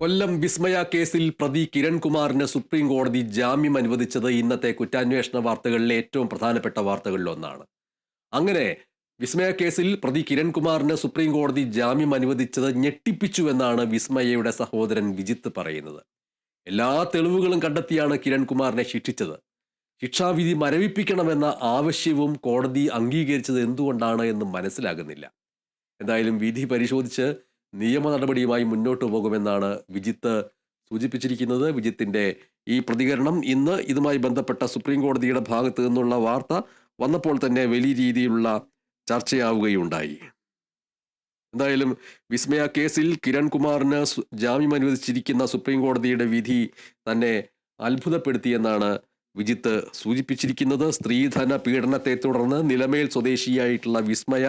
കൊല്ലം വിസ്മയ കേസിൽ പ്രതി കിരൺകുമാറിന് സുപ്രീം കോടതി ജാമ്യം അനുവദിച്ചത് ഇന്നത്തെ കുറ്റാന്വേഷണ വാർത്തകളിലെ ഏറ്റവും പ്രധാനപ്പെട്ട വാർത്തകളിലൊന്നാണ്. അങ്ങനെ വിസ്മയ കേസിൽ പ്രതി കിരൺകുമാറിന് സുപ്രീം കോടതി ജാമ്യം അനുവദിച്ചത് ഞെട്ടിപ്പിച്ചു എന്നാണ് വിസ്മയയുടെ സഹോദരൻ വിജിത്ത് പറയുന്നത്. എല്ലാ തെളിവുകളും കണ്ടെത്തിയാണ് കിരൺകുമാറിനെ ശിക്ഷിച്ചത്. ശിക്ഷാവിധി മരവിപ്പിക്കണമെന്ന ആവശ്യവും കോടതി അംഗീകരിച്ചത് എന്തുകൊണ്ടാണ് എന്ന് മനസ്സിലാകുന്നില്ല. എന്തായാലും വിധി പരിശോധിച്ച് നിയമ നടപടിയുമായി മുന്നോട്ട് പോകുമെന്നാണ് വിജിത്ത് സൂചിപ്പിച്ചിരിക്കുന്നത്. വിജിത്തിന്റെ ഈ പ്രതികരണം ഇന്ന് ഇതുമായി ബന്ധപ്പെട്ട സുപ്രീം കോടതിയുടെ ഭാഗത്ത് നിന്നുള്ള വാർത്ത വന്നപ്പോൾ തന്നെ വലിയ രീതിയിലുള്ള ചർച്ചയാവുകയുണ്ടായി. എന്തായാലും വിസ്മയ കേസിൽ കിരൺകുമാറിന് ജാമ്യം അനുവദിച്ചിരിക്കുന്ന സുപ്രീം കോടതിയുടെ വിധി തന്നെ അത്ഭുതപ്പെടുത്തിയെന്നാണ് വിജിത്ത് സൂചിപ്പിച്ചിരിക്കുന്നത്. സ്ത്രീധന പീഡനത്തെ തുടർന്ന് നിലമേൽ സ്വദേശിയായിട്ടുള്ള വിസ്മയ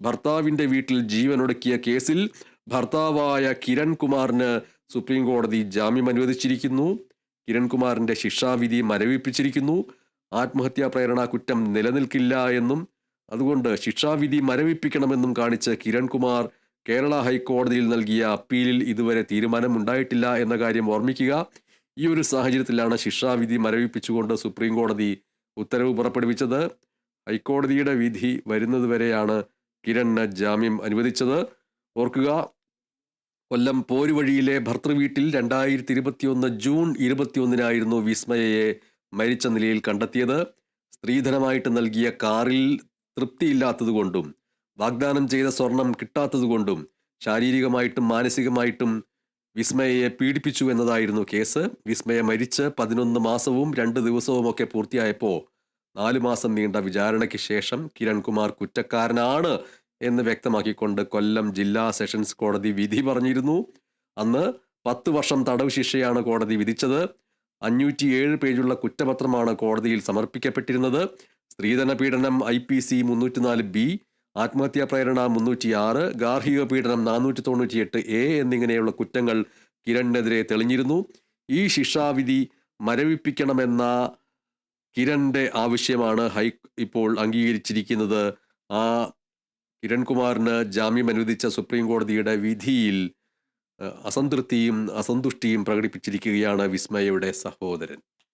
ഭർത്താവിന്റെ വീട്ടിൽ ജീവനൊടുക്കിയ കേസിൽ ഭർത്താവായ കിരൺകുമാറിന് സുപ്രീം കോടതി ജാമ്യം അനുവദിച്ചിരിക്കുന്നു കിരൺകുമാറിന്റെ ശിക്ഷാവിധി മരവിപ്പിച്ചിരിക്കുന്നു. ആത്മഹത്യാ പ്രേരണ കുറ്റം നിലനിൽക്കില്ല എന്നും അതുകൊണ്ട് ശിക്ഷാവിധി മരവിപ്പിക്കണമെന്നും കാണിച്ച് കിരൺകുമാർ കേരള ഹൈക്കോടതിയിൽ നൽകിയ അപ്പീലിൽ ഇതുവരെ തീരുമാനമുണ്ടായിട്ടില്ല എന്ന കാര്യം ഓർമ്മിക്കുക. ഈ ഒരു സാഹചര്യത്തിലാണ് ശിക്ഷാവിധി മരവിപ്പിച്ചുകൊണ്ട് സുപ്രീം കോടതി ഉത്തരവ് പുറപ്പെടുവിച്ചത്. ഹൈക്കോടതിയുടെ വിധി വരുന്നതുവരെയാണ് കിരണിന് ജാമ്യം അനുവദിച്ചത്. ഓർക്കുക കൊല്ലം പോരുവഴിയിലെ ഭർത്തൃവീട്ടിൽ രണ്ടായിരത്തി ഇരുപത്തിയൊന്ന് ജൂൺ ഇരുപത്തിയൊന്നിനായിരുന്നു വിസ്മയയെ മരിച്ച നിലയിൽ കണ്ടെത്തിയത്. സ്ത്രീധനമായിട്ട് നൽകിയ കാറിൽ തൃപ്തിയില്ലാത്തതുകൊണ്ടും വാഗ്ദാനം ചെയ്ത സ്വർണം കിട്ടാത്തതുകൊണ്ടും ശാരീരികമായിട്ടും മാനസികമായിട്ടും വിസ്മയയെ പീഡിപ്പിച്ചു എന്നതായിരുന്നു കേസ്. വിസ്മയ മരിച്ച് പതിനൊന്ന് മാസവും രണ്ട് ദിവസവുമൊക്കെ പൂർത്തിയായപ്പോൾ നാലു മാസം നീണ്ട വിചാരണയ്ക്ക് ശേഷം കിരൺകുമാർ കുറ്റക്കാരനാണ് എന്ന് വ്യക്തമാക്കിക്കൊണ്ട് കൊല്ലം ജില്ലാ സെഷൻസ് കോടതി വിധി പറഞ്ഞിരുന്നു. അന്ന് പത്ത് വർഷം തടവ് ശിക്ഷയാണ് കോടതി വിധിച്ചത്. അഞ്ഞൂറ്റി ഏഴ് പേജുള്ള കുറ്റപത്രമാണ് കോടതിയിൽ സമർപ്പിക്കപ്പെട്ടിരുന്നത്. സ്ത്രീധന പീഡനം ഐ പി സി മുന്നൂറ്റിനാല് ബി ആത്മഹത്യാ പ്രേരണ മുന്നൂറ്റി ആറ് ഗാർഹിക പീഡനം നാനൂറ്റി തൊണ്ണൂറ്റി എട്ട് എ എന്നിങ്ങനെയുള്ള കുറ്റങ്ങൾ കിരണിനെതിരെ തെളിഞ്ഞിരുന്നു. ഈ ശിക്ഷാവിധി മരവിപ്പിക്കണമെന്ന കിരണിന്റെ ആവശ്യമാണ് ഹൈ ഇപ്പോൾ അംഗീകരിച്ചിരിക്കുന്നത്. ആ കിരൺകുമാറിന് ജാമ്യം അനുവദിച്ച സുപ്രീം കോടതിയുടെ വിധിയിൽ അസംതൃപ്തിയും അസന്തുഷ്ടിയും പ്രകടിപ്പിച്ചിരിക്കുകയാണ് വിസ്മയയുടെ സഹോദരൻ.